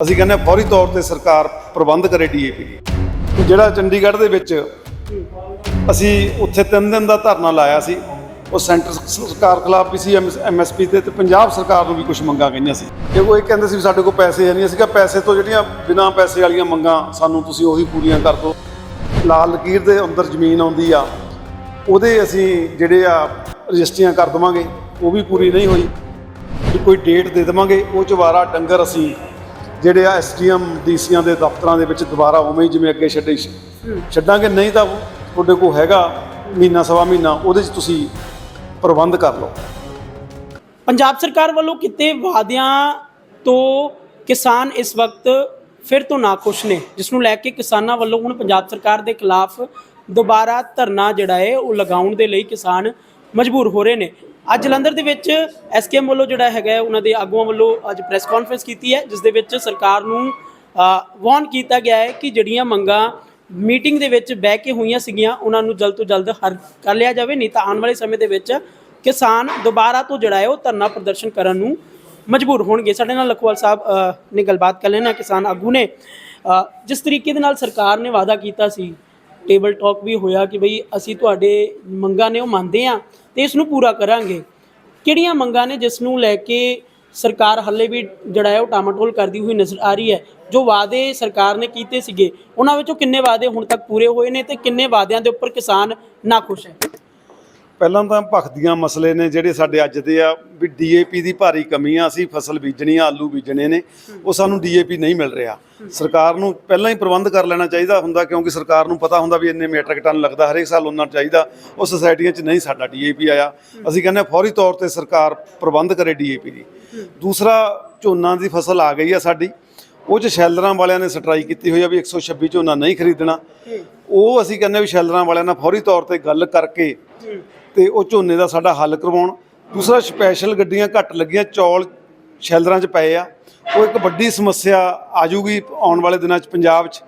ਅਸੀਂ ਕਹਿੰਦੇ ਹਾਂ ਫੌਰੀ ਤੌਰ ਤੇ ਸਰਕਾਰ ਪ੍ਰਬੰਧ ਕਰੇ ਡੀਏਪੀ ਦੀ। ਜਿਹੜਾ ਚੰਡੀਗੜ੍ਹ ਦੇ ਵਿੱਚ ਅਸੀਂ ਉੱਥੇ ਤਿੰਨ ਦਿਨ ਦਾ ਧਰਨਾ ਲਾਇਆ ਸੀ, ਉਹ ਸੈਂਟਰ ਸਰਕਾਰ ਖਿਲਾਫ ਵੀ ਸੀ ਐਮਐਸਪੀ ਤੇ ਤੇ ਪੰਜਾਬ ਸਰਕਾਰ ਨੂੰ ਵੀ ਕੁਝ ਮੰਗਾਂ ਗਈਆਂ ਸੀ। ਜੇ ਉਹ ਇਹ ਕਹਿੰਦੇ ਸੀ ਵੀ ਸਾਡੇ ਕੋਲ ਪੈਸੇ ਹੈ ਨਹੀਂ, ਅਸੀਂ ਕਿਹਾ ਪੈਸੇ ਤੋਂ ਜਿਹੜੀਆਂ ਬਿਨਾਂ ਪੈਸੇ ਵਾਲੀਆਂ ਮੰਗਾਂ ਸਾਨੂੰ ਤੁਸੀਂ ਉਹੀ ਪੂਰੀਆਂ ਕਰ ਦਿਓ। ਲਾਲ ਲਕੀਰ ਦੇ ਅੰਦਰ ਜ਼ਮੀਨ ਆਉਂਦੀ ਆ, ਉਹਦੇ ਅਸੀਂ ਜਿਹੜੇ ਆ ਰਜਿਸਟਰੀਆਂ ਕਰ ਦੇਵਾਂਗੇ, ਉਹ ਵੀ ਪੂਰੀ ਨਹੀਂ ਹੋਈ। ਕੋਈ ਡੇਟ ਦੇ ਦੇਵਾਂਗੇ, ਉਹ ਚ ਡੰਗਰ ਅਸੀਂ ਜਿਹੜੇ ਆ ਐਸਡੀਐਮ ਡੀਸੀਆਂ ਦੇ ਦਫ਼ਤਰਾਂ ਦੇ ਵਿੱਚ ਦੁਬਾਰਾ ਉਵੇਂ ਹੀ ਜਿਵੇਂ ਅੱਗੇ ਛੱਡੇ ਸੀ। ਛੱਡਾਂਗੇ ਨਹੀਂ ਤਾਂ ਤੁਹਾਡੇ ਕੋਲ ਹੈਗਾ ਮਹੀਨਾ ਸਵਾ ਮਹੀਨਾ ਉਹਦੇ 'ਚ ਤੁਸੀਂ ਪ੍ਰਬੰਧ ਕਰ ਲਓ। ਪੰਜਾਬ ਸਰਕਾਰ ਵੱਲੋਂ ਕੀਤੇ ਵਾਅਦਿਆਂ ਤੋਂ ਕਿਸਾਨ ਇਸ ਵਕਤ ਫਿਰ ਤੋਂ ਨਾਖੁਸ਼ ਨੇ ਜਿਸ ਨੂੰ ਲੈ ਕੇ ਕਿਸਾਨਾਂ ਵੱਲੋਂ ਹੁਣ ਪੰਜਾਬ ਸਰਕਾਰ ਦੇ ਖਿਲਾਫ ਦੁਬਾਰਾ ਧਰਨਾ ਜਿਹੜਾ ਹੈ ਉਹ ਲਗਾਉਣ ਦੇ ਲਈ ਕਿਸਾਨ ਮਜਬੂਰ ਹੋ ਰਹੇ ਨੇ। ਅੱਜ ਜਲੰਧਰ ਦੇ ਵਿੱਚ ਐਸਕੇਐਮ ਵੱਲੋਂ ਜਿਹੜਾ ਹੈਗਾ ਉਹਨਾਂ ਦੇ ਆਗੂਆਂ ਵੱਲੋਂ ਅੱਜ ਪ੍ਰੈਸ ਕਾਨਫਰੰਸ ਕੀਤੀ ਹੈ, ਜਿਸ ਦੇ ਵਿੱਚ ਸਰਕਾਰ ਨੂੰ ਵਾਰਨ ਕੀਤਾ ਗਿਆ ਹੈ ਕਿ ਜਿਹੜੀਆਂ ਮੰਗਾਂ ਮੀਟਿੰਗ ਦੇ ਵਿੱਚ ਬਹਿ ਕੇ ਹੋਈਆਂ ਸੀਗੀਆਂ, ਉਹਨਾਂ ਨੂੰ ਜਲਦ ਤੋਂ ਜਲਦ ਹਰ ਕਰ ਲਿਆ ਜਾਵੇ, ਨਹੀਂ ਤਾਂ ਆਉਣ ਵਾਲੇ ਸਮੇਂ ਦੇ ਵਿੱਚ ਕਿਸਾਨ ਦੁਬਾਰਾ ਤੋਂ ਜਿਹੜਾ ਹੈ, ਉਹ ਧਰਨਾ ਪ੍ਰਦਰਸ਼ਨ ਕਰਨ ਨੂੰ ਮਜਬੂਰ ਹੋਣਗੇ। ਸਾਡੇ ਨਾਲ ਲਖਵਾਲ ਸਾਹਿਬ ਨੇ ਗੱਲਬਾਤ ਕਰ ਲੈਣਾ ਕਿਸਾਨ ਆਗੂ ਨੇ। ਜਿਸ ਤਰੀਕੇ ਦੇ ਨਾਲ ਸਰਕਾਰ ਨੇ ਵਾਅਦਾ ਕੀਤਾ ਸੀ ਟੇਬਲ ਟਾਕ ਵੀ ਹੋਇਆ ਕਿ ਬਈ ਅਸੀਂ ਤੁਹਾਡੇ ਮੰਗਾਂ ਨੇ ਉਹ ਮੰਨਦੇ ਆ ਤੇ ਇਸ ਨੂੰ ਪੂਰਾ ਕਰਾਂਗੇ। ਕਿਹੜੀਆਂ ਮੰਗਾਂ ਨੇ ਜਿਸ ਨੂੰ ਲੈ ਕੇ ਸਰਕਾਰ ਹੱਲੇ ਵੀ ਜਿਹੜਾ ਹੈ ਉਹ ਟਾਮਾਟੋਲ ਕਰਦੀ ਹੋਈ ਨਜ਼ਰ ਆ ਰਹੀ ਹੈ? ਜੋ ਵਾਅਦੇ ਸਰਕਾਰ ਨੇ ਕੀਤੇ ਸੀਗੇ, ਉਹਨਾਂ ਵਿੱਚੋਂ ਕਿੰਨੇ ਵਾਅਦੇ ਹੁਣ ਤੱਕ ਪੂਰੇ ਹੋਏ ਨੇ ਤੇ ਕਿੰਨੇ ਵਾਅਦਿਆਂ ਦੇ ਉੱਪਰ ਕਿਸਾਨ ਨਾਖੁਸ਼ ਹੈ? ਪਹਿਲਾਂ ਤਾਂ ਭਖਦੀਆਂ ਮਸਲੇ ਨੇ ਜਿਹੜੇ ਸਾਡੇ ਅੱਜ ਦੇ ਆ, ਵੀ ਡੀਏਪੀ ਦੀ ਭਾਰੀ ਕਮੀ ਆ, ਅਸੀਂ ਫਸਲ ਬੀਜਣੀ ਆ ਆਲੂ ਬੀਜਣੇ ਨੇ, ਉਹ ਸਾਨੂੰ ਡੀਏਪੀ ਨਹੀਂ ਮਿਲ ਰਿਹਾ। ਸਰਕਾਰ ਨੂੰ ਪਹਿਲਾਂ ਹੀ ਪ੍ਰਬੰਧ ਕਰ ਲੈਣਾ ਚਾਹੀਦਾ ਹੁੰਦਾ, ਕਿਉਂਕਿ ਸਰਕਾਰ ਨੂੰ ਪਤਾ ਹੁੰਦਾ ਵੀ ਇੰਨੇ ਮੀਟ੍ਰਿਕ ਟਨ ਲੱਗਦਾ ਹਰੇਕ ਸਾਲ ਉਹਨਾਂ ਚਾਹੀਦਾ, ਉਹ ਸੁਸਾਇਟੀਆਂ 'ਚ ਨਹੀਂ ਸਾਡਾ ਡੀਏਪੀ ਆਇਆ। ਅਸੀਂ ਕਹਿੰਦੇ ਫੌਰੀ ਤੌਰ ਤੇ ਸਰਕਾਰ ਪ੍ਰਬੰਧ ਕਰੇ ਡੀਏਪੀ ਦੀ। ਦੂਸਰਾ ਝੋਨਾ ਦੀ ਫਸਲ ਆ ਗਈ ਆ ਸਾਡੀ, ਉਹ 'ਚ ਸ਼ੈਲਰਾਂ ਵਾਲਿਆਂ ਨੇ ਸਟਰਾਈ ਕੀਤੀ ਹੋਈ ਆ ਵੀ 126 ਝੋਨਾ ਨਹੀਂ ਖਰੀਦਣਾ। ਉਹ ਅਸੀਂ ਕਹਿੰਦੇ ਵੀ ਸ਼ੈਲਰਾਂ ਵਾਲਿਆਂ ਨਾਲ ਫੌਰੀ ਤੌਰ ਤੇ ਗੱਲ ਕਰਕੇ ਤੇ ਉਹ ਝੋਨੇ ਦਾ ਸਾਡਾ ਹੱਲ ਕਰਵਾਉਣ। ਦੂਸਰਾ ਸਪੈਸ਼ਲ ਗੱਡੀਆਂ ਘੱਟ ਲੱਗੀਆਂ, ਚੌਲ ਸ਼ੈਲਰਾਂ 'ਚ ਪਏ ਆ। ਉਹ ਇੱਕ ਵੱਡੀ ਸਮੱਸਿਆ ਆਜੂਗੀ ਆਉਣ ਵਾਲੇ ਦਿਨਾਂ 'ਚ ਪੰਜਾਬ 'ਚ।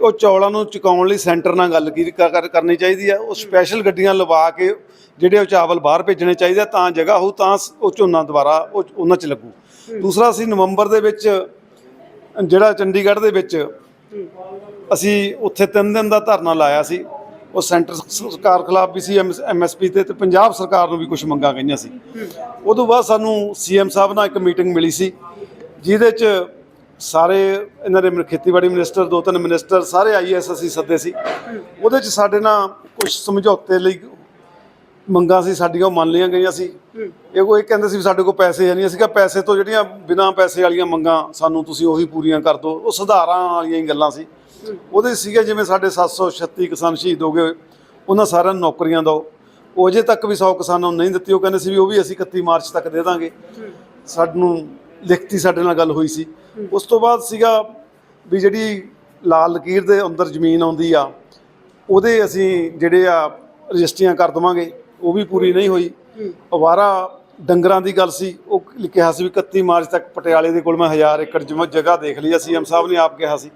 ਉਹ ਚੌਲਾਂ ਨੂੰ ਚੁਕਾਉਣ ਲਈ ਸੈਂਟਰ ਨਾਲ ਗੱਲ ਕੀ ਕਰ- ਕਰਨੀ ਚਾਹੀਦੀ ਆ। ਉਹ ਸਪੈਸ਼ਲ ਗੱਡੀਆਂ ਲਵਾ ਕੇ ਜਿਹੜੇ ਉਹ ਚਾਵਲ ਬਾਹਰ ਭੇਜਣੇ ਚਾਹੀਦੇ ਆ, ਤਾਂ ਜਗ੍ਹਾ ਹੋਊ, ਤਾਂ ਉਹ ਝੋਨਾ ਦੁਬਾਰਾ ਉਹ ਉਹਨਾਂ 'ਚ ਲੱਗੂ। ਦੂਸਰਾ, ਅਸੀਂ ਨਵੰਬਰ ਦੇ ਵਿੱਚ, ਜਿਹੜਾ ਚੰਡੀਗੜ੍ਹ ਦੇ ਵਿੱਚ ਅਸੀਂ ਉੱਥੇ ਤਿੰਨ ਦਿਨ ਦਾ ਧਰਨਾ ਲਾਇਆ ਸੀ। ਉਹ ਸੈਂਟਰ ਸਰਕਾਰ ਖਿਲਾਫ ਵੀ ਸੀ ਐਮਐਸਪੀ ਤੇ ਤੇ ਪੰਜਾਬ ਸਰਕਾਰ ਨੂੰ ਵੀ ਕੁਝ ਮੰਗਾਂ ਗਈਆਂ ਸੀ। ਉਦੋਂ ਬਾਅਦ ਸਾਨੂੰ ਸੀਐਮ ਸਾਹਿਬ ਨਾਲ ਇੱਕ ਮੀਟਿੰਗ ਮਿਲੀ ਸੀ, ਜਿਹਦੇ 'ਚ ਸਾਰੇ ਇਹਨਾਂ ਦੇ ਮਿਨ- ਖੇਤੀਬਾੜੀ ਮਿਨਿਸਟਰ, ਦੋ ਤਿੰਨ ਮਿਨਿਸਟਰ, ਸਾਰੇ ਆਈਐਸ ਅਸੀਂ ਸੱਦੇ ਸੀ। ਉਹਦੇ 'ਚ ਸਾਡੇ ਨਾਲ ਕੁਝ ਸਮਝੌਤੇ ਲਈ ਮੰਗਾਂ ਸੀ, ਸਾਡੀਆਂ ਉਹ ਮੰਨ ਲਈਆਂ ਗਈਆਂ ਸੀ। ਇਹ ਕੋਈ ਕਹਿੰਦੇ ਸੀ ਵੀ ਸਾਡੇ ਕੋਲ ਪੈਸੇ ਹੈ ਨਹੀਂ, ਅਸੀਂ ਕਿਹਾ ਪੈਸੇ ਤੋਂ ਜਿਹੜੀਆਂ ਬਿਨਾਂ ਪੈਸੇ ਵਾਲੀਆਂ ਮੰਗਾਂ ਸਾਨੂੰ ਤੁਸੀਂ ਉਹੀ ਪੂਰੀਆਂ ਕਰ ਦਿਓ। ਉਹ ਸੁਧਾਰਾਂ ਵਾਲੀਆਂ ਹੀ ਗੱਲਾਂ ਸੀ। ਉਹਦੇ ਸੀਗੇ ਜਿਵੇਂ ਸਾਡੇ 736 ਕਿਸਾਨ ਸ਼ਹੀਦ ਹੋ ਗਏ, ਉਹਨਾਂ ਸਾਰਿਆਂ ਨੂੰ ਨੌਕਰੀਆਂ ਦਿਓ। ਉਹ ਅਜੇ ਤੱਕ ਵੀ 100 ਕਿਸਾਨਾਂ ਨੂੰ ਨਹੀਂ ਦਿੱਤੀ, ਉਹ ਕਹਿੰਦੇ ਸੀ ਵੀ ਉਹ ਵੀ ਅਸੀਂ 31 ਮਾਰਚ ਤੱਕ ਦੇ ਦਾਂਗੇ। ਸਾਨੂੰ ਲਿਖਤੀ ਸਾਡੇ ਨਾਲ ਗੱਲ ਹੋਈ ਸੀ। ਉਸ ਤੋਂ ਬਾਅਦ ਸੀਗਾ ਵੀ ਜਿਹੜੀ ਲਾਲ ਲਕੀਰ ਦੇ ਅੰਦਰ ਜ਼ਮੀਨ ਆਉਂਦੀ ਆ, ਉਹਦੇ ਅਸੀਂ ਜਿਹੜੇ ਆ ਰਜਿਸਟਰੀਆਂ ਕਰ ਦੇਵਾਂਗੇ, ਉਹ ਵੀ ਪੂਰੀ ਨਹੀਂ ਹੋਈ। ਅਵਾਰਾ ਡੰਗਰਾਂ ਦੀ ਗੱਲ ਸੀ, ਉਹ ਕਿਹਾ ਸੀ ਵੀ 31 ਮਾਰਚ ਤੱਕ ਪਟਿਆਲੇ ਦੇ ਕੋਲ ਮੈਂ 1000 ਏਕੜ ਜਮ- ਜਗ੍ਹਾ ਦੇਖ ਲਈ ਆ ਸੀਐਮ ਸਾਹਿਬ ਨੇ ਆਪ ਕਿਹਾ ਸੀ।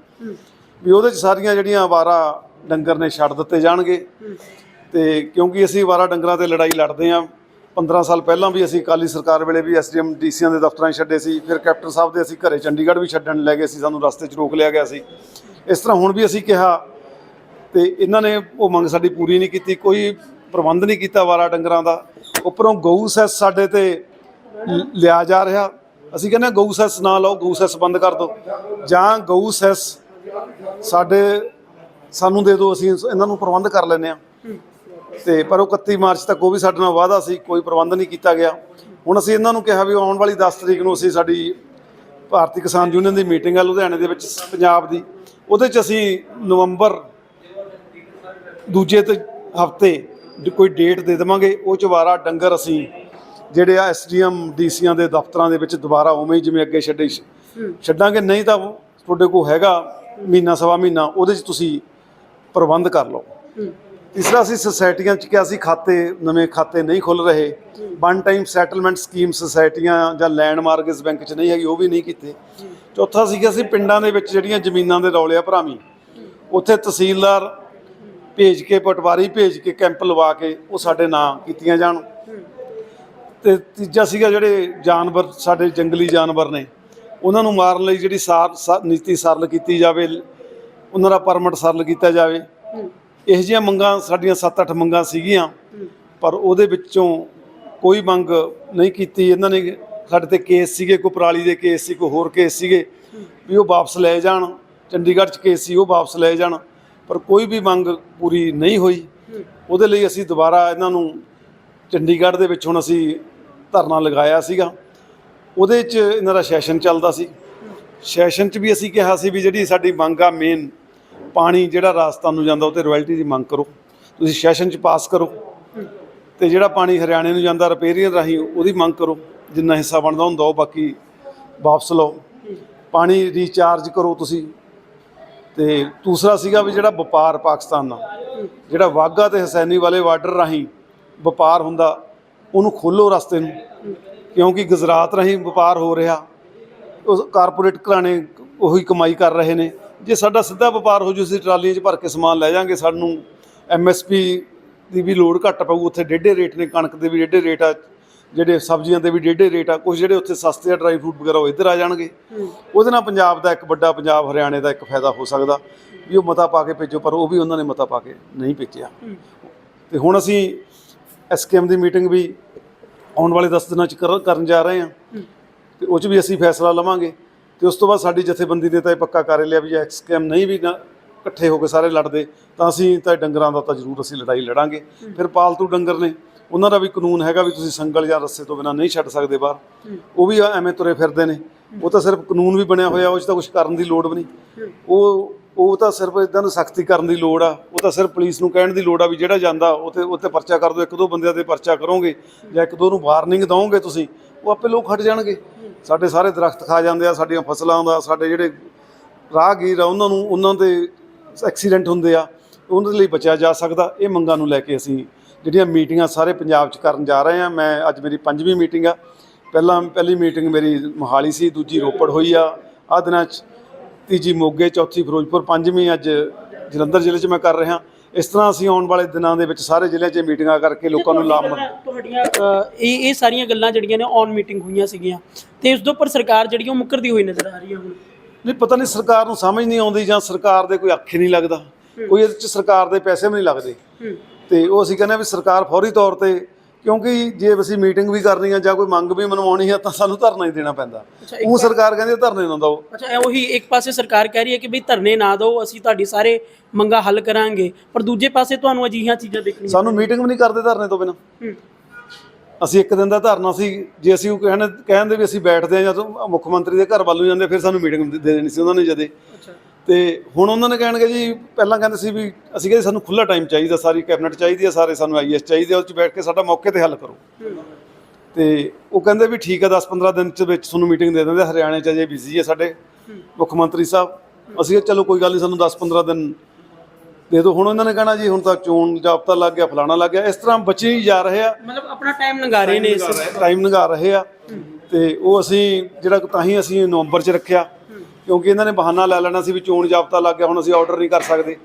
ਵੀ ਉਹਦੇ ਚ ਸਾਰੀਆਂ ਜਿਹੜੀਆਂ ਅਵਾਰਾ ਡੰਗਰ ਨੇ ਛੱਡ ਦਿੱਤੇ ਜਾਣਗੇ। ਤੇ ਕਿਉਂਕਿ ਅਸੀਂ ਅਵਾਰਾ ਡੰਗਰਾਂ ਤੇ ਲੜਾਈ ਲੜਦੇ ਆ 15 ਸਾਲ ਪਹਿਲਾਂ ਵੀ ਅਸੀਂ ਅਕਾਲੀ ਸਰਕਾਰ ਵੇਲੇ ਵੀ ਐਸਡੀਐਮ ਡੀਸੀਆਂ ਦੇ ਦਫ਼ਤਰਾਂ 'ਚ ਛੱਡੇ ਸੀ, ਫਿਰ ਕੈਪਟਨ ਸਾਹਿਬ ਦੇ ਅਸੀਂ ਘਰੇ ਚੰਡੀਗੜ੍ਹ ਵੀ ਛੱਡਣ ਲੈ ਗਏ ਸੀ, ਸਾਨੂੰ ਰਸਤੇ 'ਚ ਰੋਕ ਲਿਆ ਗਿਆ ਸੀ। ਇਸ ਤਰ੍ਹਾਂ ਹੁਣ ਵੀ ਅਸੀਂ ਕਿਹਾ, ਤੇ ਇਹਨਾਂ ਨੇ ਉਹ ਮੰਗ ਸਾਡੀ ਪੂਰੀ ਨਹੀਂ ਕੀਤੀ, ਕੋਈ ਪ੍ਰਬੰਧ ਨਹੀਂ ਕੀਤਾ ਵਾਰਾ ਡੰਗਰਾਂ ਦਾ। ਉੱਪਰੋਂ ਗਊ ਸੈਸ ਸਾਡੇ ਤੇ ਲਿਆ ਜਾ ਰਿਹਾ। ਅਸੀਂ ਕਹਿੰਦੇ ਗਊ ਸੈਸ ਨਾ ਲਓ, ਗਊ ਸੈਸ ਬੰਦ ਕਰ ਦਿਓ ਜਾਂ ਗਊ ਸੈਸ ਸਾਡੇ ਸਾਨੂੰ ਦੇ ਦਿਓ ਅਸੀਂ ਇਹਨਾਂ ਨੂੰ ਪ੍ਰਬੰਧ ਕਰ ਲੈਂਦੇ ਆ ਤੇ ਪਰ ਉਹ 31 ਮਾਰਚ ਤੱਕ ਉਹ ਵੀ ਸਾਡੇ ਨਾਲ ਵਾਅਦਾ ਸੀ ਕੋਈ ਪ੍ਰਬੰਧ ਨਹੀਂ ਕੀਤਾ ਗਿਆ। ਹੁਣ ਅਸੀਂ ਇਹਨਾਂ ਨੂੰ ਕਿਹਾ ਵੀ ਆਉਣ ਵਾਲੀ 10 ਤਰੀਕ ਨੂੰ ਅਸੀਂ ਸਾਡੀ ਭਾਰਤੀ ਕਿਸਾਨ ਯੂਨੀਅਨ ਦੀ ਮੀਟਿੰਗ ਹੈ ਲੁਧਿਆਣੇ ਦੇ ਵਿੱਚ ਪੰਜਾਬ ਦੀ। ਉਹਦੇ 'ਚ ਅਸੀਂ ਨਵੰਬਰ ਦੂਜੇ ਤੇ ਹਫ਼ਤੇ ਕੋਈ ਡੇਟ ਦੇ ਦੇਵਾਂਗੇ। ਉਹ ਚ ਵਾਰਾ ਡੰਗਰ ਅਸੀਂ ਜਿਹੜੇ ਆ ਐਸਡੀਐਮ ਡੀਸੀਆਂ ਦੇ ਦਫ਼ਤਰਾਂ ਦੇ ਵਿੱਚ ਦੁਬਾਰਾ ਉਵੇਂ ਹੀ ਜਿਵੇਂ ਅੱਗੇ ਛੱਡੇ ਛੱਡਾਂਗੇ। ਨਹੀਂ ਤਾਂ ਤੁਹਾਡੇ ਕੋਲ ਹੈਗਾ ਮਹੀਨਾ ਸਵਾ ਮਹੀਨਾ ਉਹਦੇ 'ਚ ਤੁਸੀਂ ਪ੍ਰਬੰਧ ਕਰ ਲਓ। ਤੀਸਰਾ ਅਸੀਂ ਸੁਸਾਇਟੀਆਂ 'ਚ ਕਿਹਾ ਸੀ ਖਾਤੇ ਨਵੇਂ ਖਾਤੇ ਨਹੀਂ ਖੁੱਲ ਰਹੇ। ਵਨ ਟਾਈਮ ਸੈਟਲਮੈਂਟ ਸਕੀਮ ਸੁਸਾਇਟੀਆਂ ਜਾਂ ਲੈਂਡ ਮਾਰਗੇਜ ਬੈਂਕ 'ਚ ਨਹੀਂ ਹੈਗੀ ਉਹ ਵੀ ਨਹੀਂ ਕੀਤੇ। ਚੌਥਾ ਸੀਗਾ ਅਸੀਂ ਪਿੰਡਾਂ ਦੇ ਵਿੱਚ ਜਿਹੜੀਆਂ ਜ਼ਮੀਨਾਂ ਦੇ ਰੌਲੇ ਆ ਭਰਾਵੀਂ ਉੱਥੇ ਤਹਿਸੀਲਦਾਰ ਭੇਜ ਕੇ ਪਟਵਾਰੀ ਭੇਜ ਕੇ ਕੈਂਪ ਲਵਾ ਕੇ ਉਹ ਸਾਡੇ ਨਾਂ ਕੀਤੀਆਂ ਜਾਣ। ਤੇ ਤੀਜਾ ਸੀਗਾ ਜਿਹੜੇ ਜਾਨਵਰ ਸਾਡੇ ਜੰਗਲੀ ਜਾਨਵਰ ਨੇ। ਉਹਨਾਂ ਨੂੰ ਮਾਰਨ ਲਈ ਜਿਹੜੀ ਸਾਰ ਨੀਤੀ ਸਰਲ ਕੀਤੀ ਜਾਵੇ ਉਹਨਾਂ ਦਾ ਪਰਮਿਟ ਸਰਲ ਕੀਤਾ ਜਾਵੇ। ਇਹੋ ਜਿਹੀਆਂ ਮੰਗਾਂ ਸਾਡੀਆਂ 7-8 ਮੰਗਾਂ ਸੀਗੀਆਂ। ਪਰ ਉਹਦੇ ਵਿੱਚੋਂ ਕੋਈ ਮੰਗ ਨਹੀਂ ਕੀਤੀ। ਇਹਨਾਂ ਨੇ ਸਾਡੇ ਤੇ ਕੇਸ ਸੀਗੇ ਕੋਈ ਪਰਾਲੀ ਦੇ ਕੇਸ ਸੀ ਕੋਈ ਹੋਰ ਕੇਸ ਸੀਗੇ ਵੀ ਉਹ ਵਾਪਸ ਲੈ ਜਾਣ। ਚੰਡੀਗੜ੍ਹ 'ਚ ਕੇਸ ਸੀ ਉਹ ਵਾਪਸ ਲੈ ਜਾਣ। ਪਰ ਕੋਈ ਵੀ ਮੰਗ ਪੂਰੀ ਨਹੀਂ ਹੋਈ। ਉਹਦੇ ਲਈ ਅਸੀਂ ਦੁਬਾਰਾ ਇਹਨਾਂ ਨੂੰ ਚੰਡੀਗੜ੍ਹ ਦੇ ਵਿੱਚ ਹੁਣ ਅਸੀਂ ਧਰਨਾ ਲਗਾਇਆ ਸੀਗਾ। ਉਹਦੇ 'ਚ ਇਹਨਾਂ ਦਾ ਸੈਸ਼ਨ ਚੱਲਦਾ ਸੀ। ਸੈਸ਼ਨ 'ਚ ਵੀ ਅਸੀਂ ਕਿਹਾ ਸੀ ਵੀ ਜਿਹੜੀ ਸਾਡੀ ਮੰਗ ਆ ਮੇਨ ਪਾਣੀ ਜਿਹੜਾ ਰਾਜਸਥਾਨ ਨੂੰ ਜਾਂਦਾ ਉਹ ਤੇ ਰਾਇਲਟੀ ਦੀ ਮੰਗ ਕਰੋ। ਤੁਸੀਂ ਸੈਸ਼ਨ 'ਚ ਪਾਸ ਕਰੋ। ਤੇ ਜਿਹੜਾ ਪਾਣੀ ਹਰਿਆਣੇ ਨੂੰ ਜਾਂਦਾ ਰਿਪੇਰੀਅਨ ਰਾਹੀਂ ਉਹਦੀ ਮੰਗ ਕਰੋ। ਜਿੰਨਾ ਹਿੱਸਾ ਬਣਦਾ ਹੁੰਦਾ ਉਹ ਬਾਕੀ ਵਾਪਸ ਲਓ। ਪਾਣੀ ਰੀਚਾਰਜ ਕਰੋ ਤੁਸੀਂ। ਤੇ ਦੂਸਰਾ ਸੀਗਾ ਵੀ ਜਿਹੜਾ ਵਪਾਰ ਪਾਕਿਸਤਾਨ ਨਾਲ ਜਿਹੜਾ ਵਾਗਾ ਤੇ ਹਸੈਨੀ ਵਾਲੇ ਬਾਰਡਰ ਰਾਹੀਂ ਵਪਾਰ ਹੁੰਦਾ, ਉਹਨੂੰ ਖੋਲੋ ਰਸਤੇ ਨੂੰ। ਕਿਉਂਕਿ ਗੁਜਰਾਤ ਰਾਹੀਂ ਵਪਾਰ ਹੋ ਰਿਹਾ ਉਸ ਕਾਰਪੋਰੇਟ ਘਰਾਣੇ ਉਹੀ ਕਮਾਈ ਕਰ ਰਹੇ ਨੇ। ਜੇ ਸਾਡਾ ਸਿੱਧਾ ਵਪਾਰ ਹੋ ਜੂ ਅਸੀਂ ਟਰਾਲੀਆਂ 'ਚ ਭਰ ਕੇ ਸਮਾਨ ਲੈ ਜਾਾਂਗੇ ਸਾਨੂੰ ਐਮਐਸਪੀ ਦੀ ਵੀ ਲੋੜ ਘੱਟ ਪਊ ਉੱਥੇ ਡੇਢੇ ਰੇਟ ਨੇ ਕਣਕ ਦੇ ਵੀ ਡੇਢੇ ਰੇਟ ਆ ਜਿਹੜੇ ਸਬਜ਼ੀਆਂ ਦੇ ਵੀ ਡੇਢੇ ਰੇਟ ਆ ਕੁਝ ਜਿਹੜੇ ਉੱਥੇ ਸਸਤੇ ਆ ਡਰਾਈ ਫਰੂਟ ਵਗੈਰਾ ਉਹ ਇੱਧਰ ਆ ਜਾਣਗੇ। ਉਹਦੇ ਨਾਲ ਪੰਜਾਬ ਦਾ ਇੱਕ ਵੱਡਾ ਪੰਜਾਬ ਹਰਿਆਣੇ ਦਾ ਇੱਕ ਫਾਇਦਾ ਹੋ ਸਕਦਾ ਵੀ ਉਹ ਮਤਾ ਪਾ ਕੇ ਭੇਜੋ ਪਰ ਉਹ ਵੀ ਉਹਨਾਂ ਨੇ ਮਤਾ ਪਾ ਕੇ ਨਹੀਂ ਭੇਜਿਆ। ਤੇ ਹੁਣ ਅਸੀਂ ਐਸਕੇਐਮ ਦੀ ਮੀਟਿੰਗ ਵੀ ਆਉਣ ਵਾਲੇ 10 ਦਿਨਾਂ ਚ ਕਰ- ਕਰਨ ਜਾ ਰਹੇ ਹਾਂ। ਤੇ ਉਹ ਚ ਵੀ ਅਸੀਂ ਫੈਸਲਾ ਲਵਾਂਗੇ। ਤੇ ਉਸ ਤੋਂ ਬਾਅਦ ਸਾਡੀ ਜਥੇਬੰਦੀ ਨੇ ਤਾਂ ਇਹ ਪੱਕਾ ਕਰ ਲਿਆ ਵੀ ਐਸਕੇਐਮ ਨਹੀਂ ਵੀ ਨਾ ਇਕੱਠੇ ਹੋ ਕੇ ਸਾਰੇ ਲੜਦੇ ਤਾਂ ਅਸੀਂ ਤਾਂ ਡੰਗਰਾਂ ਦਾ ਤਾਂ ਜ਼ਰੂਰ ਅਸੀਂ ਲੜਾਈ ਲੜਾਂਗੇ। ਫਿਰ ਪਾਲਤੂ ਡੰਗਰ ਨੇ ਉਹਨਾਂ ਦਾ ਵੀ ਕਾਨੂੰਨ ਹੈਗਾ ਵੀ ਤੁਸੀਂ ਸੰਗਲ ਜਾਂ ਰੱਸੇ ਤੋਂ ਬਿਨਾਂ ਨਹੀਂ ਛੱਡ ਸਕਦੇ ਬਾਹਰ। ਉਹ ਵੀ ਐਵੇਂ ਤੁਰੇ ਫਿਰਦੇ ਨੇ। ਉਹ ਤਾਂ ਸਿਰਫ ਕਾਨੂੰਨ ਵੀ ਬਣਿਆ ਹੋਇਆ, ਉਹ 'ਚ ਤਾਂ ਕੁਝ ਕਰਨ ਦੀ ਲੋੜ ਵੀ ਨਹੀਂ। ਉਹ ਉਹ ਤਾਂ ਸਿਰਫ ਇਦਾਂ ਨੂੰ ਸਖਤੀ ਕਰਨ ਦੀ ਲੋੜ ਆ। ਉਹ ਤਾਂ ਸਿਰਫ ਪੁਲਿਸ ਨੂੰ ਕਹਿਣ ਦੀ ਲੋੜ ਆ ਵੀ ਜਿਹੜਾ ਜਾਂਦਾ ਉਹ ਤੇ ਉੱਤੇ ਪਰਚਾ ਕਰ ਦਿਓ ਇੱਕ ਦੋ ਬੰਦਿਆਂ ਤੇ ਪਰਚਾ ਕਰੋਗੇ ਜਾਂ ਇੱਕ ਦੋ ਨੂੰ ਵਾਰਨਿੰਗ ਦਵੋਗੇ ਤੁਸੀਂ, ਉਹ ਆਪੇ ਲੋਕ ਹਟ ਜਾਣਗੇ। ਸਾਡੇ ਸਾਰੇ ਦਰਖਤ ਖਾ ਜਾਂਦੇ ਆ, ਸਾਡੀਆਂ ਫਸਲਾਂ ਦਾ, ਸਾਡੇ ਜਿਹੜੇ ਰਾਹਗੀਰ ਆ, ਉਹਨਾਂ ਨੂੰ, ਉਹਨਾਂ ਦੇ ਐਕਸੀਡੈਂਟ ਹੁੰਦੇ ਆ, ਉਹਨਾਂ ਦੇ ਲਈ ਬਚਿਆ ਜਾ ਸਕਦਾ, ਇਹ ਮੰਗਾਂ ਨੂੰ ਲੈ ਕੇ ਅਸੀਂ ਜਿਹੜੀਆਂ ਮੀਟਿੰਗਾਂ ਸਾਰੇ ਪੰਜਾਬ 'ਚ ਕਰਨ ਜਾ ਰਹੇ ਆ। ਮੈਂ ਅੱਜ ਮੇਰੀ ਪੰਜਵੀਂ ਮੀਟਿੰਗ ਆ। ਪਹਿਲਾਂ ਪਹਿਲੀ ਮੀਟਿੰਗ ਮੇਰੀ ਮੋਹਾਲੀ ਸੀ ਦੂਜੀ ਰੋਪੜ ਹੋਈ ਆ। ਆਹ ਦਿਨਾਂ 'ਚ ਤੀਜੀ ਮੋਗੇ ਚੌਥੀ ਫਿਰੋਜ਼ਪੁਰ ਪੰਜਵੀਂ ਅੱਜ ਜਲੰਧਰ ਜ਼ਿਲ੍ਹੇ 'ਚ ਮੈਂ ਕਰ ਰਿਹਾ। ਇਸ ਤਰ੍ਹਾਂ ਅਸੀਂ ਆਉਣ ਵਾਲੇ ਦਿਨਾਂ ਦੇ ਵਿੱਚ ਸਾਰੇ ਜ਼ਿਲ੍ਹਿਆਂ 'ਚ ਮੀਟਿੰਗਾਂ ਕਰਕੇ ਲੋਕਾਂ ਨੂੰ ਲਾਭ ਤੁਹਾਡੀਆਂ ਅ, ਇਹ ਇਹ ਸਾਰੀਆਂ ਗੱਲਾਂ ਜਿਹੜੀਆਂ ਨੇ ਔਨ ਮੀਟਿੰਗ ਹੋਈਆਂ ਸੀਗੀਆਂ। ਤੇ ਇਸ ਦੇ ਉੱਪਰ ਸਰਕਾਰ ਜਿਹੜੀ ਉਹ ਮੁੱਕਰਦੀ ਹੋਈ ਨਜ਼ਰ ਆ ਰਹੀ ਹੈ ਹੁਣ। ਨਹੀਂ ਪਤਾ ਨਹੀਂ ਸਰਕਾਰ ਨੂੰ ਸਮਝ ਨਹੀਂ ਆਉਂਦੀ ਜਾਂ ਸਰਕਾਰ ਦੇ ਕੋਈ ਅੱਖ ਨਹੀਂ ਲੱਗਦਾ। ਕੋਈ ਇਹਦੇ 'ਚ ਸਰਕਾਰ ਦੇ ਪੈਸੇ ਵੀ ਨਹੀਂ ਲੱਗਦੇ। ਤੇ ਉਹ ਅਸੀਂ ਕਹਿੰਦੇ ਆ ਵੀ ਸਰਕਾਰ ਫੌਰੀ ਤੌਰ ਤੇ ਕਿਉਂਕਿ ਜੇ ਅਸੀਂ ਮੀਟਿੰਗ ਵੀ ਕਰਨੀ ਆ ਜਾਂ ਕੋਈ ਮੰਗ ਵੀ ਮਨਵਾਉਣੀ ਆ ਤਾਂ ਸਾਨੂੰ ਧਰਨਾ ਹੀ ਦੇਣਾ ਪੈਂਦਾ। ਉਹ ਸਰਕਾਰ ਕਹਿੰਦੀ ਆ ਧਰਨੇ ਨਾ ਦਿਓ। ਅੱਛਾ ਇਹ ਉਹੀ ਇੱਕ ਪਾਸੇ ਸਰਕਾਰ ਕਹਿ ਰਹੀ ਹੈ ਕਿ ਬਈ ਧਰਨੇ ਨਾ ਦਿਓ ਅਸੀਂ ਤੁਹਾਡੀ ਸਾਰੇ ਮੰਗਾਂ ਹੱਲ ਕਰਾਂਗੇ ਪਰ ਦੂਜੇ ਪਾਸੇ ਤੁਹਾਨੂੰ ਅਜਿਹੀਆਂ ਚੀਜ਼ਾਂ ਦੇਖਣੀਆਂ ਸਾਨੂੰ ਮੀਟਿੰਗ ਵੀ ਨਹੀਂ ਕਰਦੇ ਧਰਨੇ ਤੋਂ ਬਿਨਾਂ। ਅਸੀਂ ਇੱਕ ਦਿਨ ਦਾ ਧਰਨਾ ਸੀ ਜੇ ਅਸੀਂ ਉਹ ਕਹਿਣ ਕਹਿੰਦੇ ਵੀ ਅਸੀਂ ਬੈਠਦੇ ਆ ਜਾਂ ਮੁੱਖ ਮੰਤਰੀ ਦੇ ਘਰ ਵੱਲ ਨੂੰ ਜਾਂਦੇ ਫਿਰ ਸਾਨੂੰ ਮੀਟਿੰਗ ਦੇ ਦੇਣੀ ਸੀ ਉਹਨਾਂ ਨੇ ਜਦੇ। ਅੱਛਾ। ਤੇ ਹੁਣ ਉਹਨਾਂ ਨੇ ਕਹਿਣਗੇ ਜੀ ਪਹਿਲਾਂ ਕਹਿੰਦੇ ਸੀ ਵੀ ਅਸੀਂ ਕਹਿੰਦੇ ਸਾਨੂੰ ਖੁੱਲਾ ਟਾਈਮ ਚਾਹੀਦਾ ਸਾਰੀ ਕੈਬਨਿਟ ਚਾਹੀਦੀ ਹੈ ਸਾਰੇ ਸਾਨੂੰ ਆਈਐਸ ਚਾਹੀਦੇ ਆ ਉਹ 'ਚ ਬੈਠ ਕੇ ਸਾਡਾ ਮੌਕੇ ਤੇ ਹੱਲ ਕਰੋ। ਤੇ ਉਹ ਕਹਿੰਦੇ ਵੀ ਠੀਕ ਹੈ 10-15 ਦਿਨ ਚ ਵਿੱਚ ਤੁਹਾਨੂੰ ਮੀਟਿੰਗ ਦੇ ਦਿੰਦੇ ਹਰਿਆਣੇ ਚ ਅਜੇ ਬਿਜ਼ੀ ਹੈ ਸਾਡੇ ਮੁੱਖ ਮੰਤਰੀ ਸਾਹਿਬ। ਅਸੀਂ ਚਲੋ ਕੋਈ ਗੱਲ ਨਹੀਂ ਸਾਨੂੰ 10-15 ਦਿਨ ਦੇ ਦਿਓ। ਹੁਣ ਉਹਨਾਂ ਨੇ ਕਹਿਣਾ ਜੀ ਹੁਣ ਤਾਂ ਚੋਣ ਜਾਬਤਾ ਲੱਗ ਗਿਆ ਫਲਾਣਾ ਲੱਗ ਗਿਆ ਇਸ ਤਰ੍ਹਾਂ ਬਚੇ ਹੀ ਜਾ ਰਹੇ ਆ। ਮਤਲਬ ਆਪਣਾ ਟਾਈਮ ਲੰਘਾ ਰਹੇ ਨੇ ਇਸ ਟਾਈਮ ਲੰਘਾ ਰਹੇ ਆ। ਤੇ ਉਹ ਅਸੀਂ ਜਿਹੜਾ ਤਾਂ ਹੀ ਅਸੀਂ ਨਵੰਬਰ 'ਚ ਰੱਖਿਆ। ਕਿਉਂਕਿ ਇਹਨਾਂ ਨੇ ਬਹਾਨਾ ਲੈ ਲੈਣਾ ਸੀ ਵੀ ਚੋਣ ਜਾਬਤਾ ਲੱਗ ਗਿਆ ਹੁਣ ਅਸੀਂ ਆਰਡਰ ਨਹੀਂ ਕਰ ਸਕਦੇ।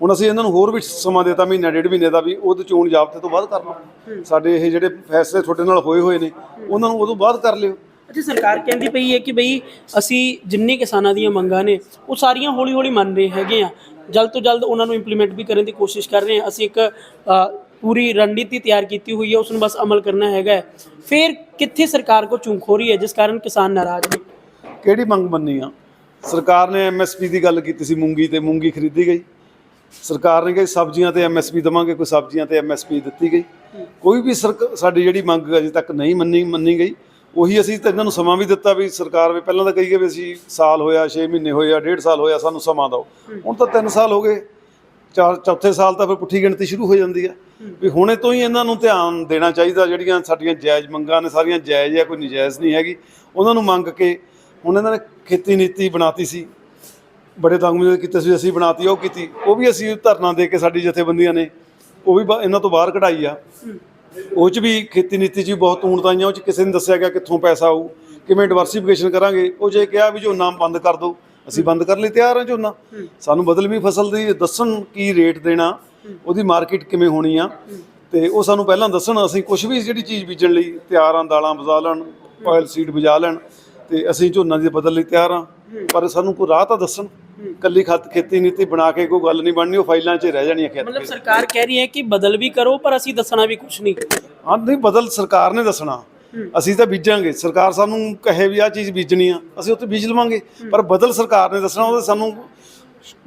ਹੁਣ ਅਸੀਂ ਇਹਨਾਂ ਨੂੰ ਹੋਰ ਵੀ ਸਮਾਂ ਦਿੱਤਾ ਮਹੀਨਾ ਡੇਢ ਮਹੀਨੇ ਦਾ ਵੀ ਉਹਦੇ ਚੋਣ ਜਾਬਤੇ ਤੋਂ ਬਾਅਦ ਕਰਨਾ ਸਾਡੇ ਇਹ ਜਿਹੜੇ ਫੈਸਲੇ ਤੁਹਾਡੇ ਨਾਲ ਹੋਏ ਹੋਏ ਨੇ ਉਹਨਾਂ ਨੂੰ ਉਦੋਂ ਬਾਅਦ ਕਰ ਲਿਓ। ਅੱਛਾ ਸਰਕਾਰ ਕਹਿੰਦੀ ਪਈ ਹੈ ਕਿ ਬਈ ਅਸੀਂ ਜਿੰਨੇ ਕਿਸਾਨਾਂ ਦੀਆਂ ਮੰਗਾਂ ਨੇ ਉਹ ਸਾਰੀਆਂ ਹੌਲੀ ਹੌਲੀ ਮੰਨ ਰਹੇ ਹੈਗੇ ਆ। ਜਲਦ ਤੋਂ ਜਲਦ ਉਹਨਾਂ ਨੂੰ ਇੰਪਲੀਮੈਂਟ ਵੀ ਕਰਨ ਦੀ ਕੋਸ਼ਿਸ਼ ਕਰ ਰਹੇ ਹਾਂ ਅਸੀਂ ਇੱਕ ਪੂਰੀ ਰਣਨੀਤੀ ਤਿਆਰ ਕੀਤੀ ਹੋਈ ਹੈ ਉਸ ਨੂੰ ਬਸ ਅਮਲ ਕਰਨਾ ਹੈਗਾ। ਫਿਰ ਕਿੱਥੇ ਸਰਕਾਰ ਕੋ ਰਹੀ ਹੈ ਜਿਸ ਕਾਰਨ ਕਿਸਾਨ ਨਾਰਾਜ਼ ਨੇ? ਕਿਹੜੀ ਮੰਗ ਮੰਨੀ ਆ? ਸਰਕਾਰ ਨੇ ਐਮਐਸਪੀ ਦੀ ਗੱਲ ਕੀਤੀ ਸੀ, ਮੂੰਗੀ ਤੇ ਮੂੰਗੀ ਖਰੀਦੀ ਗਈ। ਸਰਕਾਰ ਨੇ ਕਹੀ ਸਬਜ਼ੀਆਂ ਤੇ ਐਮਐਸਪੀ ਦਵਾਂਗੇ, ਕੋਈ ਸਬਜ਼ੀਆਂ ਤੇ ਐਮਐਸਪੀ ਦਿੱਤੀ ਗਈ। ਕੋਈ ਵੀ ਸਰਕ- ਸਾਡੀ ਜਿਹੜੀ ਮੰਗ ਅਜੇ ਤੱਕ ਨਹੀਂ ਮੰਨੀ ਮੰਨੀ ਗਈ। ਉਹੀ ਅਸੀਂ ਤਾਂ ਇਹਨਾਂ ਨੂੰ ਸਮਾਂ ਵੀ ਦਿੱਤਾ ਵੀ ਸਰਕਾਰ ਵੀ ਪਹਿਲਾਂ ਤਾਂ ਕਹੀ ਗਏ ਵੀ ਅਸੀਂ ਸਾਲ ਹੋਇਆ 6 ਮਹੀਨੇ ਹੋਏ ਆ, ਡੇਢ ਸਾਲ ਹੋਇਆ, ਸਾਨੂੰ ਸਮਾਂ ਦਿਓ। ਹੁਣ ਤਾਂ 3 ਸਾਲ ਹੋ ਗਏ। ਚਾਰ, ਚੌਥੇ ਸਾਲ ਤਾਂ ਫਿਰ ਪੁੱਠੀ ਗਿਣਤੀ ਸ਼ੁਰੂ ਹੋ ਜਾਂਦੀ ਹੈ। ਵੀ ਹੁਣੇ ਤੋਂ ਹੀ ਇਹਨਾਂ ਨੂੰ ਧਿਆਨ ਦੇਣਾ ਚਾਹੀਦਾ, ਜਿਹੜੀਆਂ ਸਾਡੀਆਂ ਜਾਇਜ਼ ਮੰਗਾਂ ਨੇ, ਸਾਰੀਆਂ ਜਾਇਜ਼ ਆ, ਕੋਈ ਨਜਾਇਜ਼ ਨਹੀਂ ਹੈਗੀ। ਉਹਨਾਂ ਨੂੰ ਮੰਗ ਕੇ ਹੁਣ ਇਹਨਾਂ ਨੇ ਖੇਤੀ ਨੀਤੀ ਬਣਾਤੀ ਸੀ। ਬੜੇ ਤੰਗ ਕੀਤੇ ਸੀ, ਅਸੀਂ ਬਣਾਤੀ, ਉਹ ਕੀਤੀ। ਉਹ ਵੀ ਅਸੀਂ ਧਰਨਾ ਦੇ ਕੇ ਸਾਡੀ ਜਥੇਬੰਦੀਆਂ ਨੇ, ਉਹ ਵੀ ਬਾ- ਇਹਨਾਂ ਤੋਂ ਬਾਹਰ ਕਢਾਈ ਆ। ਉਹ ਚ ਵੀ ਖੇਤੀ ਨੀਤੀ ਚ ਵੀ ਬਹੁਤ ਊਣਤਾਈਆਂ ਉਹ ਚ ਕਿਸੇ ਨੇ ਦੱਸਿਆ ਗਿਆ ਕਿੱਥੋਂ ਪੈਸਾ ਆਊ, ਕਿਵੇਂ ਡਿਵਰਸੀਫਿਕੇਸ਼ਨ ਕਰਾਂਗੇ। ਉਹ ਜੇ ਕਿਹਾ ਵੀ ਝੋਨਾ ਬੰਦ ਕਰ ਦਿਓ ਅਸੀਂ ਬੰਦ ਕਰਨ ਲਈ ਤਿਆਰ ਹਾਂ ਝੋਨਾ। ਸਾਨੂੰ ਬਦਲਵੀਂ ਫਸਲ ਦੀ ਦੱਸਣ ਕੀ ਰੇਟ ਦੇਣਾ, ਉਹਦੀ ਮਾਰਕੀਟ ਕਿਵੇਂ ਹੋਣੀ ਆ। ਤੇ ਉਹ ਸਾਨੂੰ ਪਹਿਲਾਂ ਦੱਸਣ, ਅਸੀਂ ਕੁਝ ਵੀ ਜਿਹੜੀ ਚੀਜ਼ ਬੀਜਣ ਲਈ ਤਿਆਰ ਹਾਂ ਦਾਲਾਂ ਬਜਾ ਲੈਣ ਆਇਲ ਸੀਡ ਬਜਾ ਲੈਣ। ਤੇ ਅਸੀਂ ਝੋਨਾ ਦੀ ਬਦਲ ਲਈ ਤਿਆਰ ਹਾਂ। ਪਰ ਸਾਨੂੰ ਕੋਈ ਰਾਹ ਤਾਂ ਦੱਸਣ। ਕੱਲੀ ਖਤ ਖੇਤੀ ਨੀਤੀ ਬਣਾ ਕੇ ਕੋਈ ਗੱਲ ਨਹੀਂ ਬਣਨੀ ਉਹ ਫਾਈਲਾਂ 'ਚ ਰਹਿ ਜਾਣੀਆਂ ਖੇਤ ਮਤਲਬ ਸਰਕਾਰ ਕਹਿ ਰਹੀ ਹੈ ਕਿ ਬਦਲ ਵੀ ਕਰੋ ਪਰ ਅਸੀਂ ਦੱਸਣਾ ਵੀ ਕੁਝ ਨਹੀਂ। ਹਾਂ ਨਹੀਂ ਬਦਲ ਸਰਕਾਰ ਨੇ ਦੱਸਣਾ। ਅਸੀਂ ਤਾਂ ਬੀਜਾਂਗੇ। ਸਰਕਾਰ ਸਾਨੂੰ ਕਹੇ ਵੀ ਆ ਚੀਜ਼ ਬੀਜਣੀ ਆ ਅਸੀਂ ਉੱਥੇ ਬੀਜ ਲਵਾਂਗੇ। ਪਰ ਬਦਲ ਸਰਕਾਰ ਨੇ ਦੱਸਣਾ ਉਹਦੇ ਸਾਨੂੰ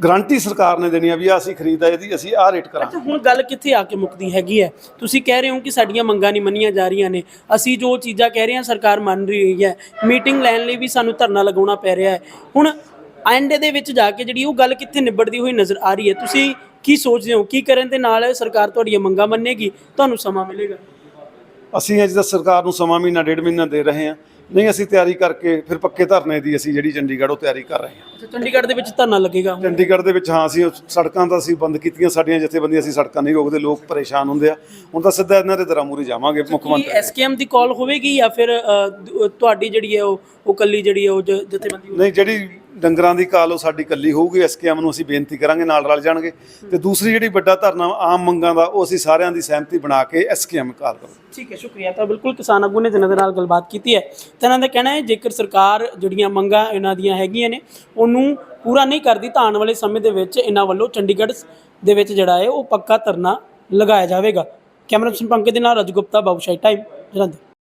ਗਾਰੰਟੀ ਸਰਕਾਰ ਨੇ ਦੇਣੀ ਆ ਵੀ ਆ ਅਸੀਂ ਖਰੀਦਾ ਇਹਦੀ ਅਸੀਂ ਆਹ ਰੇਟ ਕਰਾਂਗੇ। ਅੱਛਾ ਹੁਣ ਗੱਲ ਕਿੱਥੇ ਆ ਕੇ ਮੁੱਕਦੀ ਹੈਗੀ ਹੈ? ਤੁਸੀਂ ਕਹਿ ਰਹੇ ਹੋ ਕਿ ਸਾਡੀਆਂ ਮੰਗਾਂ ਨਹੀਂ ਮੰਨੀਆਂ ਜਾ ਰਹੀਆਂ ਨੇ। ਅਸੀਂ ਜੋ ਚੀਜ਼ਾਂ ਕਹਿ ਰਹੇ ਹਾਂ ਸਰਕਾਰ ਮੰਨ ਰਹੀ ਹੈ। ਮੀਟਿੰਗ ਲੈਣ ਲਈ ਵੀ ਸਾਨੂੰ ਧਰਨਾ ਲਗਾਉਣਾ ਪੈ ਰਿਹਾ ਹੈ। ਹੁਣ ਐਂਡ ਦੇ ਵਿੱਚ ਜਾ ਕੇ ਜਿਹੜੀ ਉਹ ਗੱਲ ਕਿੱਥੇ ਨਿਬੜਦੀ ਹੋਈ ਨਜ਼ਰ ਆ ਰਹੀ ਹੈ? ਤੁਸੀਂ ਕੀ ਸੋਚਦੇ ਹੋ? ਕੀ ਕਰਨ ਦੇ ਨਾਲ ਸਰਕਾਰ ਤੁਹਾਡੀਆਂ ਮੰਗਾਂ ਮੰਨੇਗੀ? ਤੁਹਾਨੂੰ ਸਮਾਂ ਮਿਲੇਗਾ। ਅਸੀਂ ਅੱਜ ਦਾ ਸਰਕਾਰ ਨੂੰ ਸਮਾਂ ਮਹੀਨਾ ਡੇਢ ਮਹੀਨਾ ਦੇ ਰਹੇ ਹਾਂ। ਨਹੀਂ ਅਸੀਂ ਤਿਆਰੀ ਕਰਕੇ ਫਿਰ ਪੱਕੇ ਧਰਨੇ ਦੀ ਅਸੀਂ ਜਿਹੜੀ ਚੰਡੀਗੜ੍ਹ ਉਹ ਤਿਆਰੀ ਕਰ ਰਹੇ ਹਾਂ। ਅੱਛਾ ਚੰਡੀਗੜ੍ਹ ਦੇ ਵਿੱਚ ਧਰਨਾ ਲੱਗੇਗਾ ਚੰਡੀਗੜ੍ਹ ਦੇ ਵਿੱਚ ਹਾਂ ਅਸੀਂ ਉਹ ਸੜਕਾਂ ਤਾਂ ਅਸੀਂ ਬੰਦ ਕੀਤੀਆਂ ਸਾਡੀਆਂ ਜਥੇਬੰਦੀਆਂ ਅਸੀਂ ਸੜਕਾਂ ਨਹੀਂ ਰੋਕਦੇ ਲੋਕ ਪਰੇਸ਼ਾਨ ਹੁੰਦੇ ਆ। ਹੁਣ ਤਾਂ ਸਿੱਧਾ ਇਹਨਾਂ ਦੇ ਦਰਾਂ ਮੂਹਰੇ ਜਾਵਾਂਗੇ ਮੁੱਖ ਕੀ ਮੰਤਰੀ ਐਸਕੇਐਮ ਦੀ ਕਾਲ ਹੋਵੇਗੀ ਜਾਂ ਫਿਰ ਅ, ਦ- ਤੁਹਾਡੀ ਜਿਹੜੀ ਹੈ ਉਹ ਉਹ ਕੱਲੀ ਜਿਹੜੀ ਹੈ ਉਹ ਜ- ਜਥੇਬੰਦੀ? ਨਹੀਂ ਜਿਹੜੀ ਡੰਗਰਾਂ ਦੀ ਕਾਲ ਉਹ ਸਾਡੀ ਕੱਲੀ ਹੋਊਗੀ, ਐਸਕੇਐਮ ਨੂੰ ਅਸੀਂ ਬੇਨਤੀ ਕਰਾਂਗੇ, ਨਾਲ ਰਲ ਜਾਣਗੇ। ਤੇ ਦੂਸਰੀ ਜਿਹੜੀ ਵੱਡਾ ਧਰਨਾ ਆਮ ਮੰਗਾਂ ਦਾ, ਉਹ ਅਸੀਂ ਸਾਰਿਆਂ ਦੀ ਸਹਿਮਤੀ ਬਣਾ ਕੇ ਐਸਕੇਐਮ ਕਾਲ ਕਰਾਂਗੇ। ਠੀਕ ਹੈ, ਸ਼ੁਕਰੀਆ। ਤਾਂ ਬਿਲਕੁਲ ਕਿਸਾਨ ਆਗੂ ਨੇ ਜਿਨ੍ਹਾਂ ਦੇ ਨਾਲ ਗੱਲਬਾਤ ਕੀਤੀ ਹੈ। ਤਾਂ ਇਹਨਾਂ ਦਾ ਕਹਿਣਾ ਹੈ, ਜੇਕਰ ਸਰਕਾਰ ਜਿਹੜੀਆਂ ਮੰਗਾਂ ਇਹਨਾਂ ਦੀਆਂ ਹੈਗੀਆਂ ਨੇ, ਉਹਨੂੰ ਪੂਰਾ ਨਹੀਂ ਕਰਦੀ, ਤਾਂ ਆਉਣ ਵਾਲੇ ਸਮੇਂ ਦੇ ਵਿੱਚ ਇਹਨਾਂ ਵੱਲੋਂ ਚੰਡੀਗੜ੍ਹ ਦੇ ਵਿੱਚ ਜਿਹੜਾ ਹੈ, ਉਹ ਪੱਕਾ ਧਰਨਾ ਲਗਾਇਆ ਜਾਵੇਗਾ। ਕੈਮਰਾ ਪਰਸਨ ਪੰਕਜ ਦੇ ਨਾਲ ਰਜ ਰਜਗੁਪਤਾ ਬਾਬੂਸ਼ਾਹੀ ਟਾਈਮ, ਜਲੰਧਰ।